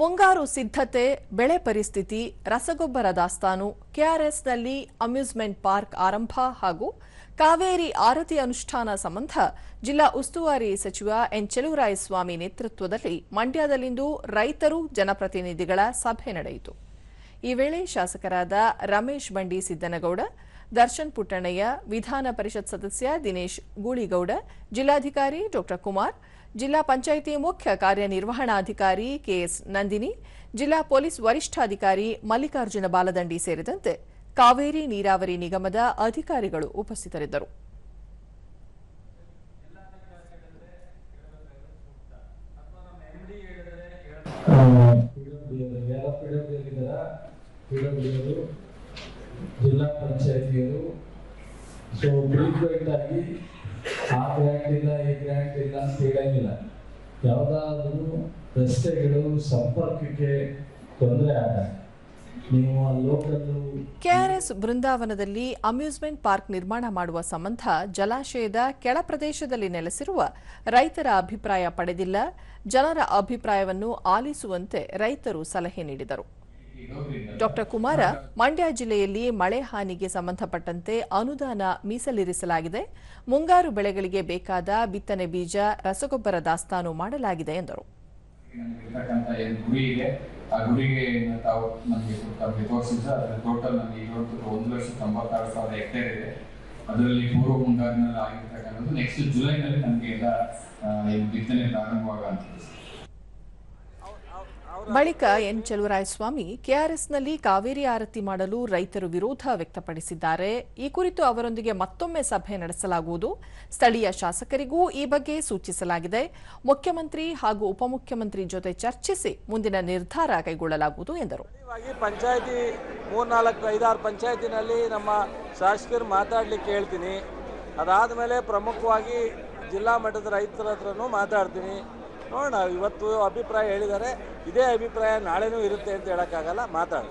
ಮುಂಗಾರು ಸಿದ್ಧತೆ, ಬೆಳೆ ಪರಿಸ್ಥಿತಿ, ರಸಗೊಬ್ಬರ ದಾಸ್ತಾನು, ಕೆಆರ್ಎಸ್ನಲ್ಲಿ ಅಮ್ಯೂಸ್ಮೆಂಟ್ ಪಾರ್ಕ್ ಆರಂಭ ಹಾಗೂ ಕಾವೇರಿ ಆರತಿ ಅನುಷ್ಠಾನ ಸಂಬಂಧ ಜಿಲ್ಲಾ ಉಸ್ತುವಾರಿ ಸಚಿವ ಎನ್ ಚೆಲುವರಾಯಸ್ವಾಮಿ ನೇತೃತ್ವದಲ್ಲಿ ಮಂಡ್ಯದಲ್ಲಿಂದು ರೈತರು ಜನಪ್ರತಿನಿಧಿಗಳ ಸಭೆ ನಡೆಯಿತು. ಈ ವೇಳೆ ಶಾಸಕರಾದ ರಮೇಶ್ ಬಂಡಿ ಸಿದ್ದನಗೌಡ, ದರ್ಶನ್ ಪುಟ್ಟಣಯ್ಯ ವಿಧಾನ ಪರಿಷತ್ ಸದಸ್ಯ ದಿನೇಶ್ ಗೂಳಿಗೌಡ, ಜಿಲ್ಲಾಧಿಕಾರಿ ಡಾ ಕುಮಾರ್ ಜಿಲ್ಲಾ ಪಂಚಾಯಿತಿ ಮುಖ್ಯ ಕಾರ್ಯನಿರ್ವಹಣಾಧಿಕಾರಿ ಕೆಎಸ್ ನಂದಿನಿ, ಜಿಲ್ಲಾ ಪೊಲೀಸ್ ವರಿಷ್ಠಾಧಿಕಾರಿ ಮಲ್ಲಿಕಾರ್ಜುನ ಬಾಲದಂಡಿ ಸೇರಿದಂತೆ ಕಾವೇರಿ ನೀರಾವರಿ ನಿಗಮದ ಅಧಿಕಾರಿಗಳು ಉಪಸ್ಥಿತರಿದ್ದರು. ಜಿಲ್ಲಾ ಪಂಚಾಯತಿಯವರು ಸೊ ಬ್ರೀಫ್ ಆಗಿ ಆ ಗ್ರ್ಯಾಂಟ್ ಇಲ್ಲ ಈ ಗ್ರ್ಯಾಂಟ್ ಇಲ್ಲ ಅಂತ ಹೇಳಂಗಿಲ್ಲ. ಯಾವುದಾದ್ರೂ ರಸ್ತೆಗಳು ಸಂಪರ್ಕಕ್ಕೆ ತೊಂದರೆ ಆದಾಗ ನೀವು ಆ ಲೋಕಲ್ಲು ಕೆಆರ್ಎಸ್ ಬೃಂದಾವನದಲ್ಲಿ ಅಮ್ಯೂಸ್ಮೆಂಟ್ ಪಾರ್ಕ್ ನಿರ್ಮಾಣ ಮಾಡುವ ಸಂಬಂಧ ಜಲಾಶಯದ ಕೆಳ ಪ್ರದೇಶದಲ್ಲಿ ನೆಲೆಸಿರುವ ರೈತರ ಅಭಿಪ್ರಾಯ ಪಡೆದಿಲ್ಲ. ಜನರ ಅಭಿಪ್ರಾಯವನ್ನು ಆಲಿಸುವಂತೆ ರೈತರು ಸಲಹೆ ನೀಡಿದರು. ಡಾಕ್ಟರ್ ಕುಮಾರ, ಮಂಡ್ಯ ಜಿಲ್ಲೆಯಲ್ಲಿ ಮಳೆ ಹಾನಿಗೆ ಸಂಬಂಧಪಟ್ಟಂತೆ ಅನುದಾನ ಮೀಸಲಿರಿಸಲಾಗಿದೆ. ಮುಂಗಾರು ಬೆಳೆಗಳಿಗೆ ಬೇಕಾದ ಬಿತ್ತನೆ ಬೀಜ, ರಸಗೊಬ್ಬರ ದಾಸ್ತಾನು ಮಾಡಲಾಗಿದೆ ಎಂದರು. ಆ ಗುರಿಗೆ ತಾವು ನಮಗೆ ತಮಗೆ ತೋರಿಸಿದ್ರೆ ಅದರ ಟೋಟಲ್ ನಮಗೆ ಇವತ್ತು ಒಂದು ಲಕ್ಷ ತೊಂಬತ್ತಾರು ಸಾವಿರ ಹೆಕ್ಟೇರ್ ಇದೆ. ಅದರಲ್ಲಿ ಪೂರ್ವ ಮುಂಗಾರಿನಲ್ಲಿ ಆಗಿರ್ತಕ್ಕಂಥದ್ದು ನೆಕ್ಸ್ಟ್ ಜುಲೈನಲ್ಲಿ ನಮಗೆ ಎಲ್ಲ ಬಿತ್ತನೆ ಪ್ರಾರಂಭವಾಗಂಥದ್ದು ಬಳಿಕ ಎನ್ ಚೆಲುವರಾಯಸ್ವಾಮಿ ಕೆಆರ್ಎಸ್ನಲ್ಲಿ ಕಾವೇರಿ ಆರತಿ ಮಾಡಲು ರೈತರು ವಿರೋಧ ವ್ಯಕ್ತಪಡಿಸಿದ್ದಾರೆ. ಈ ಕುರಿತು ಅವರೊಂದಿಗೆ ಮತ್ತೊಮ್ಮೆ ಸಭೆ ನಡೆಸಲಾಗುವುದು. ಸ್ಥಳೀಯ ಶಾಸಕರಿಗೂ ಈ ಬಗ್ಗೆ ಸೂಚಿಸಲಾಗಿದೆ. ಮುಖ್ಯಮಂತ್ರಿ ಹಾಗೂ ಉಪಮುಖ್ಯಮಂತ್ರಿ ಜೊತೆ ಚರ್ಚಿಸಿ ಮುಂದಿನ ನಿರ್ಧಾರ ಕೈಗೊಳ್ಳಲಾಗುವುದು ಎಂದರು. ಪಂಚಾಯತಿ ಮೂರ್ನಾಲ್ಕು, ಐದಾರು ಪಂಚಾಯತಿನಲ್ಲಿ ನಮ್ಮ ಶಾಸಕರು ಮಾತಾಡ್ಲಿಕ್ಕೆ ಹೇಳ್ತೀನಿ. ಅದಾದಮೇಲೆ ಪ್ರಮುಖವಾಗಿ ಜಿಲ್ಲಾ ಮಟ್ಟದ ರೈತರ ಹತ್ರನೂ ಮಾತಾಡ್ತೀನಿ. ನೋಡೋಣ ಇವತ್ತು ಅಭಿಪ್ರಾಯ ಹೇಳಿದ್ದಾರೆ. ಇದೇ ಅಭಿಪ್ರಾಯ ನಾಳೆನೂ ಇರುತ್ತೆ ಅಂತ ಹೇಳೋಕ್ಕಾಗಲ್ಲ ಮಾತಾಡ